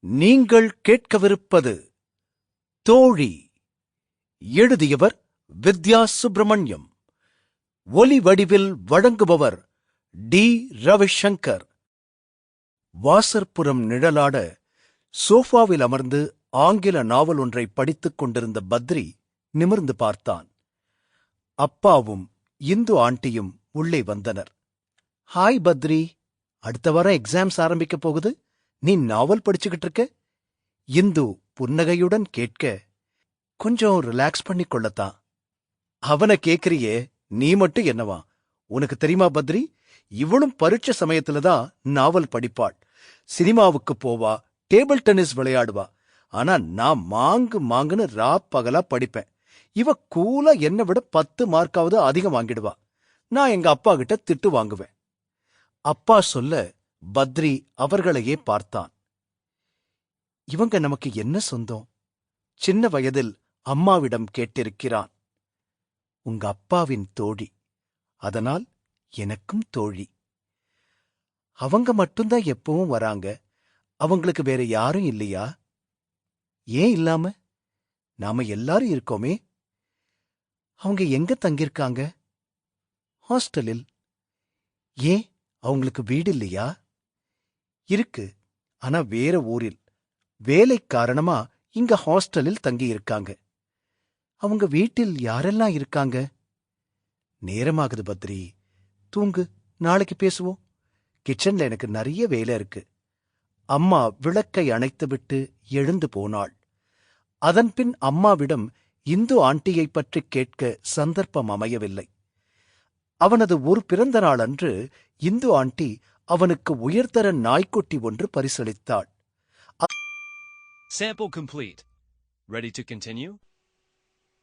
நீங்கள் கேட்கவிருப்பது தோழி. எழுதியவர் வித்யா சுப்பிரமணியம் ஒலி வடிவில் வழங்குபவர் டி. ரவிசங்கர். வாசற்புறம் நிழலாட சோஃபாவில் அமர்ந்து ஆங்கில நாவல் ஒன்றை படித்துக் கொண்டிருந்த பத்ரி நிமிர்ந்து பார்த்தான். அப்பாவும் இந்து ஆண்டியும் உள்ளே வந்தனர். ஹாய் பத்ரி அடுத்த வாரம் எக்ஸாம்ஸ் ஆரம்பிக்கப் போகுது? நீ நாவல் படிச்சுக்கிட்டு இருக்க? இந்து புன்னகையுடன் கேட்க கொஞ்சம் ரிலாக்ஸ் பண்ணி கொள்ளத்தான். அவனை கேக்குறியே நீ மட்டும் என்னவா? உனக்கு தெரியுமா பத்ரி? இவளும் பரீட்சை சமயத்துல தான் நாவல் படிப்பாள். சினிமாவுக்கு போவா டேபிள் டென்னிஸ் விளையாடுவா. ஆனா நான் மாங்கு மாங்குன்னு ரா பகலா படிப்பேன். இவ கூலா என்னை விட பத்து மார்க்காவது அதிகம் வாங்கிடுவா. நான் எங்க அப்பா கிட்ட திட்டு வாங்குவேன். அப்பா சொல்ல பத்ரி அவர்களையே பார்த்தான். இவங்க நமக்கு என்ன சொந்தம்? சின்ன வயதில் அம்மாவிடம் கேட்டிருக்கிறான். உங்க அப்பாவின் தோழி. அதனால் எனக்கும் தோழி. அவங்க மட்டும்தான் எப்பவும் வராங்க. அவங்களுக்கு வேற யாரும் இல்லையா? ஏன் இல்லாம? நாம எல்லாரும் இருக்கோமே. அவங்க எங்க தங்கியிருக்காங்க? ஹாஸ்டலில். ஏன் அவங்களுக்கு வீடு இல்லையா? இருக்கு. ஆனா வேற ஊரில். வேலை காரணமா இங்க ஹாஸ்டலில் தங்கி இருக்காங்க அவங்க வீட்டில் யாரெல்லாம் இருக்காங்க? நேரமாகுது பத்ரி. தூங்கு நாளைக்கு பேசுவோம். கிச்சன்ல எனக்கு நிறைய வேலை இருக்கு. அம்மா விளக்கை அணைத்துவிட்டு எழுந்து போனாள். அதன்பின் அம்மாவிடம் இந்து ஆண்டியைப் பற்றி கேட்க சந்தர்ப்பம் அமையவில்லை. அவனது ஒரு பிறந்த நாள் அன்று இந்து ஆண்டி அவனுக்கு உயர்தர நாய்க்குட்டி ஒன்று பரிசளித்தாள் Sample complete. Ready to continue?